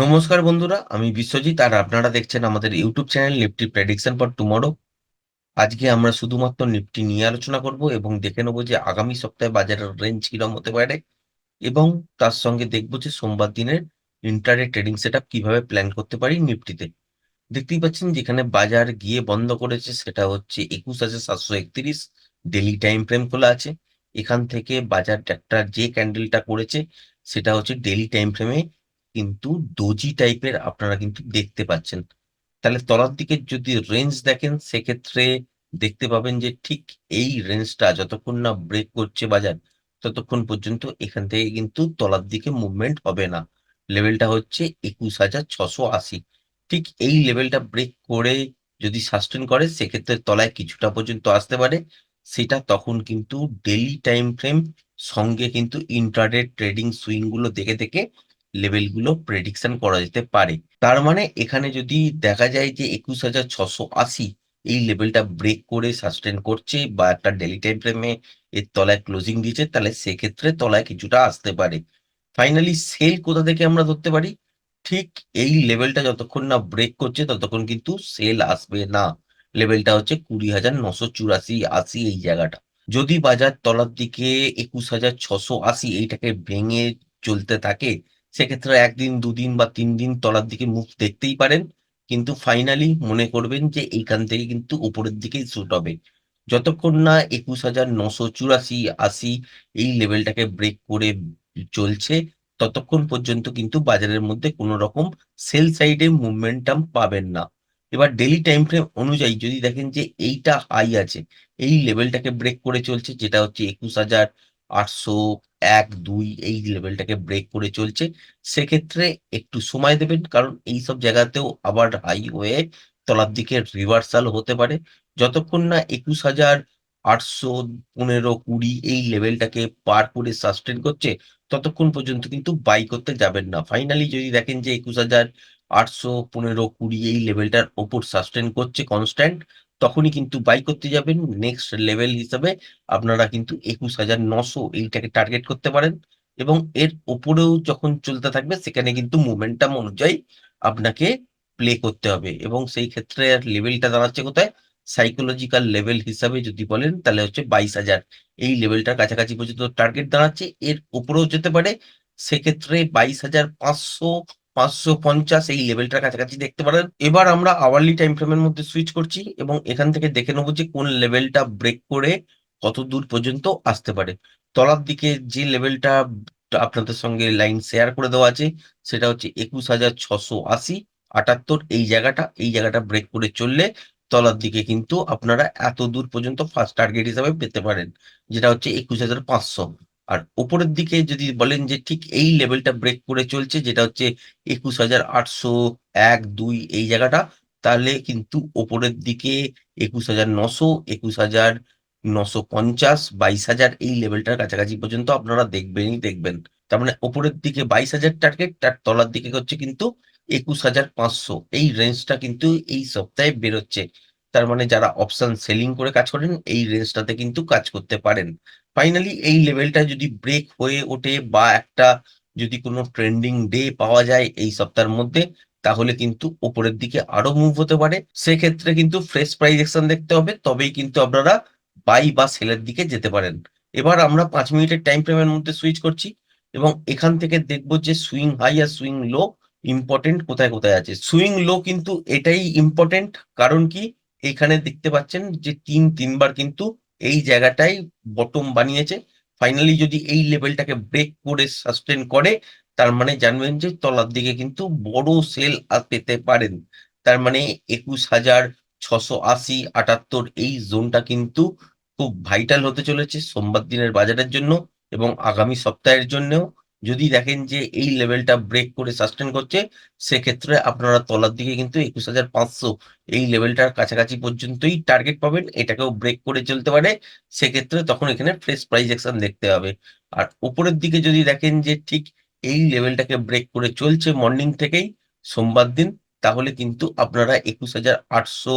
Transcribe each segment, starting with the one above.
নমস্কার বন্ধুরা, আমি বিশ্বজিৎ আর আপনারা দেখছেন আমাদের YouTube channel Nifty prediction for tomorrow. আজকে আমরা শুধুমাত্র নিফটি নিয়ে আলোচনা করব এবং দেখে নেব যে আগামী সপ্তাহে বাজারের রেঞ্জ কিরম হতে পারে এবং তার সঙ্গে দেখব যে সোমবার দিনের ইন্টারডে ট্রেডিং সেট কীভাবে প্ল্যান করতে পারি নিফটিতে। দেখতেই পাচ্ছেন যেখানে বাজার গিয়ে বন্ধ করেছে সেটা হচ্ছে একুশ হাজার সাতশো একত্রিশ ডেলি টাইম ফ্রেম খোলা আছে। এখান থেকে বাজার একটা যে ক্যান্ডেলটা করেছে সেটা হচ্ছে ডেলি টাইম ফ্রেমে কিন্তু ডোজি টাইপের আপনারা কিন্তু দেখতে পাচ্ছেন। তাহলে তলার দিকে যদি রেঞ্জ দেখেন, সেক্ষেত্রে দেখতে পাবেন যে ঠিক এই রেঞ্জটা যতক্ষণ না ব্রেক করছে বাজার, ততক্ষণ পর্যন্ত এখান থেকে কিন্তু তলার দিকে মুভমেন্ট হবে না। লেভেলটা হচ্ছে একুশ হাজার ছশো আশি। ঠিক এই লেভেলটা ব্রেক করে যদি সাস্টেন করে, সেক্ষেত্রে তলায় কিছুটা পর্যন্ত আসতে পারে। সেটা তখন কিন্তু ডেলি টাইম ফ্রেম সঙ্গে কিন্তু ইন্টারডে ট্রেডিং সুইংগুলো দেখে দেখে লেভেলগুলো প্রেডিকশন করা যেতে পারে। তার মানে এখানে যদি দেখা যায় যে একুশ হাজার ছশো আশি এই লেভেলটা ব্রেক করে সাস্টেন করছে বা একটা ডেলি টাইম ফ্রেমে এর তলায় ক্লোজিং দিয়েছে, তাহলে সেক্ষেত্রে তলায় কিছুটা আসতে পারে। ফাইনালি সেল কোথা থেকে আমরা ধরতে পারি? ঠিক এই লেভেলটা যতক্ষণ না ব্রেক করছে, ততক্ষণ কিন্তু সেল আসবে না। লেভেলটা হচ্ছে কুড়ি হাজার নশো চুরাশি আশি এই জায়গাটা। যদি বাজার তলার দিকে একুশ হাজার ছশো আশি এইটাকে ভেঙে চলতে থাকে সেক্ষেত্রে একদিন, দুদিন বা তিন দিন তলার দিকে মুখ দেখতেই পারেন। কিন্তু ফাইনালি মনে করবেন যে এইখান থেকে কিন্তু উপরের দিকেই শুট হবে। যতক্ষণ না একুশ হাজার নশো চুরাশি, আশি এই লেভেলটাকে ব্রেক করে চলছে, ততক্ষণ পর্যন্ত কিন্তু বাজারের মধ্যে কোনো রকম সেল সাইডে মুভমেন্টাম পাবেন না। এবার ডেলি টাইম ফ্রেম অনুযায়ী যদি দেখেন যে এইটা হাই আছে, এই লেভেলটাকে ব্রেক করে চলছে, যেটা হচ্ছে একুশ হাজার আটশো এক, দুই এই লেভেলটাকে ব্রেক করে চলছে। সেক্ষেত্রে একটু সময় দেবেন, কারণ এই সব জায়গাতেও আবার হাই হয়ে তলার দিকে রিভার্সাল হতে পারে। যতক্ষণ না একুশ হাজার আটশো পনেরো কুড়ি এই লেভেলটাকে পার করে সাস্টেন করছে, ততক্ষণ পর্যন্ত কিন্তু বাই করতে যাবেন না। ফাইনালি যদি দেখেন যে একুশ হাজার আটশো পনেরো কুড়ি এই লেভেলটার ওপর সাস্টেন করছে কনস্ট্যান্ট তখনই কিন্তু বাই করতে যাবেন। নেক্সট লেভেল হিসাবে আপনারা কিন্তু একুশ হাজার নশো এইটাকে টার্গেট করতে পারেন এবং এর ওপরেও যখন চলতে থাকবে সেখানে কিন্তু মোমেন্টাম অনুযায়ী আপনাকে প্লে করতে হবে এবং সেই ক্ষেত্রে আর লেভেলটা দাঁড়াচ্ছে কোথায়? সাইকোলজিক্যাল লেভেল হিসাবে যদি বলেন তাহলে হচ্ছে বাইশ হাজার। এই লেভেলটার কাছাকাছি পর্যন্ত টার্গেট দাঁড়াচ্ছে। এর উপরেও যেতে পারে। সেক্ষেত্রে বাইশ হাজার পাঁচশো পাঁচশো পঞ্চাশ এই লেভেলটার কাছাকাছি দেখতে পারেন এবার আমরা আওয়ারলি টাইম ফ্রেমের মধ্যে সুইচ করছি এবং এখান থেকে দেখে নেব যে কোন লেভেলটা ব্রেক করে কত দূর পর্যন্ত আসতে পারে। তলার দিকে যে লেভেলটা আপনাদের সঙ্গে লাইন শেয়ার করে দেওয়া আছে, সেটা হচ্ছে একুশ হাজার ছশো আশি, আটাত্তর, এই জায়গাটা এই জায়গাটা ব্রেক করে চললে তলার দিকে কিন্তু আপনারা এত দূর পর্যন্ত ফার্স্ট টার্গেট হিসাবে পেতে পারেন, যেটা হচ্ছে একুশ হাজার পাঁচশো। আর উপরের দিকে যদি বলেন যে ঠিক এই লেভেলটা ব্রেক করে চলছে, যেটা হচ্ছে একুশ হাজার আটশো এক, দুই, এই জায়গাটা, তাহলে কিন্তু ওপরের দিকে একুশ হাজার নশো, একুশ হাজার নশো পঞ্চাশ, বাইশ হাজার এই লেভেলটার কাছাকাছি পর্যন্ত আপনারা দেখবেনই দেখবেন। তার মানে ওপরের দিকে বাইশ হাজার টার্গেট তার তলার দিকে হচ্ছে কিন্তু একুশ হাজার পাঁচশো। এই রেঞ্জটা কিন্তু এই সপ্তাহে বেরোচ্ছে। তার মানে যারা অপশন সেলিং করে কাজ করেন, এই রেঞ্জটাতে কিন্তু কাজ করতে পারেন। ফাইনালি এই লেভেলটা যদি ব্রেক হয়ে ওঠে বা একটা যদি কোনো ট্রেন্ডিং ডে পাওয়া যায় এই সপ্তাহের মধ্যে, তাহলে কিন্তু উপরের দিকে আরও মুভ হতে পারে। সেক্ষেত্রে কিন্তু ফ্রেশ প্রাইস অ্যাকশন দেখতে হবে, তবেই কিন্তু আপনারা বাই বা সেলের দিকে যেতে পারেন। এবার আমরা পাঁচ মিনিটের টাইম ফ্রেমের মধ্যে সুইচ করছি এবং এখান থেকে দেখব যে সুইং হাই আর সুইং লো ইম্পর্টেন্ট কোথায় কোথায় আছে। সুইং লো কিন্তু এটাই ইম্পর্টেন্ট কারণ কি? এখানে দেখতে পাচ্ছেন যে তিন তিনবার কিন্তু এই জায়গাটাই বটম বানিয়েছে। ফাইনালি যদি এই লেভেলটাকে ব্রেক করে সাস্টেন করে, তার মানে জানবেন যে তলার দিকে কিন্তু বড় সেল পেতে পারেন। তার মানে একুশ হাজার ছশো আশি, আটাত্তর এই জোনটা কিন্তু খুব ভাইটাল হতে চলেছে সোমবার দিনের বাজারের জন্য এবং আগামী সপ্তাহের জন্যও। যদি দেখেন যে এই লেভেলটা ব্রেক করে সাস্টেন করছে, সেক্ষেত্রে আপনারা তলার দিকে কিন্তু একুশ হাজার পাঁচশো এই লেভেলটার কাছাকাছি পর্যন্তই টার্গেট পাবেন, এটাকেও ব্রেক করে চলতে পারে, সেক্ষেত্রে তখন এখানে ফ্রেশ প্রাইস অ্যাকশন দেখতে হবে। আর উপরের দিকে যদি দেখেন যে ঠিক এই লেভেলটাকে ব্রেক করে চলছে মর্নিং থেকেই, সোমবার দিন, তাহলে কিন্তু আপনারা একুশ হাজার আটশো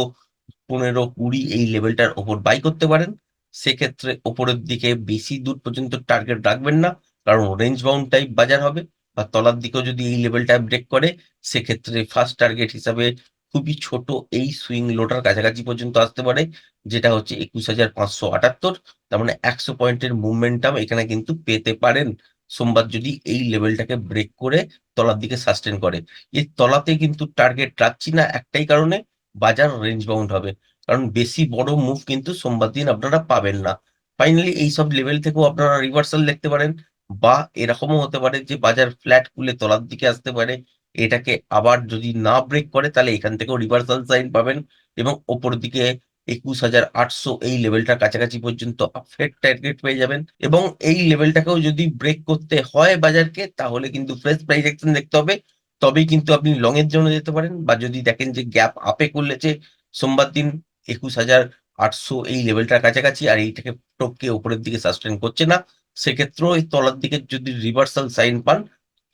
পনেরো কুড়ি এই লেভেলটার ওপর বাই করতে পারেন। সেক্ষেত্রে ওপরের দিকে বেশি দূর পর্যন্ত টার্গেট রাখবেন না কারণ রেঞ্জ বাউন্ড টাইপ বাজার হবে বা তলার দিকেও যদি এই লেভেলটা ব্রেক করে, সেক্ষেত্রে ফার্স্ট টার্গেট হিসাবে খুবই ছোট এই সুইং লোটার কাছাকাছি পর্যন্ত আসতে পারে, যেটা হচ্ছে একুশ হাজার পাঁচশো আটাত্তর। তার মানে একশো পয়েন্টের মুভমেন্টাম এখানে কিন্তু পেতে পারেন। সোমবার যদি এই লেভেলটাকে ব্রেক করে তলার দিকে সাস্টেন করে। এই তলাতে কিন্তু টার্গেট রাখছি না একটাই কারণে, বাজার রেঞ্জ বাউন্ড হবে। কারণ বেশি বড় মুভ কিন্তু সোমবার দিন আপনারা পাবেন না। ফাইনালি এইসব লেভেল থেকেও আপনারা রিভার্সাল দেখতে পারেন। বা এরকমও হতে পারে যে বাজার ফ্ল্যাট খুলে তলার দিকে আসতে পারে, এটাকে আবার যদি না ব্রেক করে তাহলে এখান থেকেও রিভার্সাল সাইন পাবেন এবং ওপর দিকে একুশ হাজার আটশো এই লেভেলটার কাছাকাছি পর্যন্ত আপফেট টার্গেট পেয়ে যাবেন এবং এই লেভেলটাকেও যদি ব্রেক করতে হয় বাজারকে তাহলে কিন্তু ফ্রেশ প্রাইস অ্যাকশন দেখতে হবে। তবেই কিন্তু আপনি লং এর জন্য যেতে পারেন বা যদি দেখেন যে গ্যাপ আপে করলেছে, সোমবার দিন একুশ হাজার আটশো এই লেভেলটার কাছাকাছি আর এইটাকে টপকে উপরের দিকে সাস্টেন করছে না সেক্ষেত্রেও এই তলার দিকে যদি রিভার্সাল সাইন পান,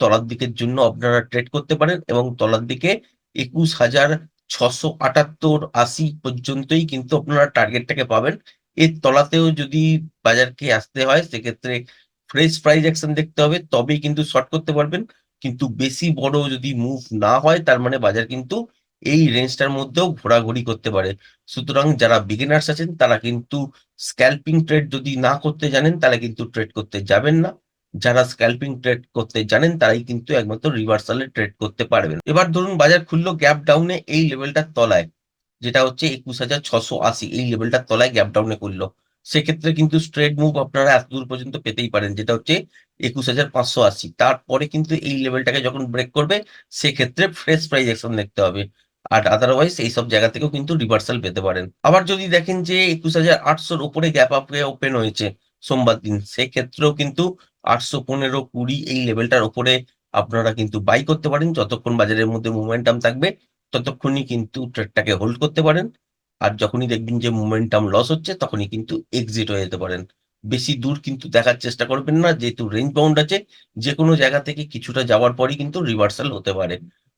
তলার দিকের জন্য আপনারা ট্রেড করতে পারেন এবং তলার দিকে একুশ হাজার ছশো আটাত্তর আশি পর্যন্তই কিন্তু আপনারা টার্গেটটাকে পাবেন। এর তলাতেও যদি বাজারকে আসতে হয়, সেক্ষেত্রে ফ্রেশ প্রাইস অ্যাকশন দেখতে হবে, তবেই কিন্তু শর্ট করতে পারবেন। কিন্তু বেশি বড় যদি মুভ না হয়, তার মানে বাজার কিন্তু এই রেঞ্জটার মধ্যেও ঘোরাঘুরি করতে পারে। সুতরাং যারা বিগিনার্স আছেন, তারা কিন্তু স্ক্যাল্পিং ট্রেড যদি না করতে জানেন, তাহলে কিন্তু ট্রেড করতে যাবেন না। যারা স্ক্যাল্পিং ট্রেড করতে জানেন, তারাই কিন্তু একমাত্র রিভার্সালে ট্রেড করতে পারবেন। এবার ধরুন বাজার খুললো গ্যাপ ডাউনে এই লেভেলটার তলায়, যেটা হচ্ছে একুশ হাজার ছশো আশি, এই লেভেলটার তলায় গ্যাপ ডাউনে করল সেক্ষেত্রে কিন্তু স্ট্রেট মুভ আপনারা এত দূর পর্যন্ত পেতেই পারেন, যেটা হচ্ছে একুশ হাজার পাঁচশো আশি। তারপরে কিন্তু এই লেভেলটাকে যখন ব্রেক করবে, সেক্ষেত্রে ফ্রেশ প্রাইস অ্যাকশন দেখতে হবে। আর আদারওয়াইজ এই সব জায়গা থেকেও কিন্তু রিভার্সাল পেতে পারেন। আবার যদি দেখেন যে একুশ হাজার আটশোর উপরে গ্যাপ আপে ওপেন হয়েছে সোমবার দিন, সেক্ষেত্রেও কিন্তু আটশো পনেরো কুড়ি এই লেভেলটার ওপরে আপনারা কিন্তু বাই করতে পারেন। যতক্ষণ বাজারের মধ্যে মোমেন্টাম থাকবে, ততক্ষণই কিন্তু ট্রেডটাকে হোল্ড করতে পারেন। আর যখনই দেখবেন যে মোমেন্টাম লস হচ্ছে, তখনই কিন্তু এক্সিট হয়ে যেতে পারেন। বেশি দূর কিন্তু দেখার চেষ্টা করবেন না, যেহেতু রেঞ্জ বাউন্ড আছে যে কোনো জায়গা থেকে কিছুটা যাওয়ার পরই কিন্তু রিভার্সাল হতে পারে।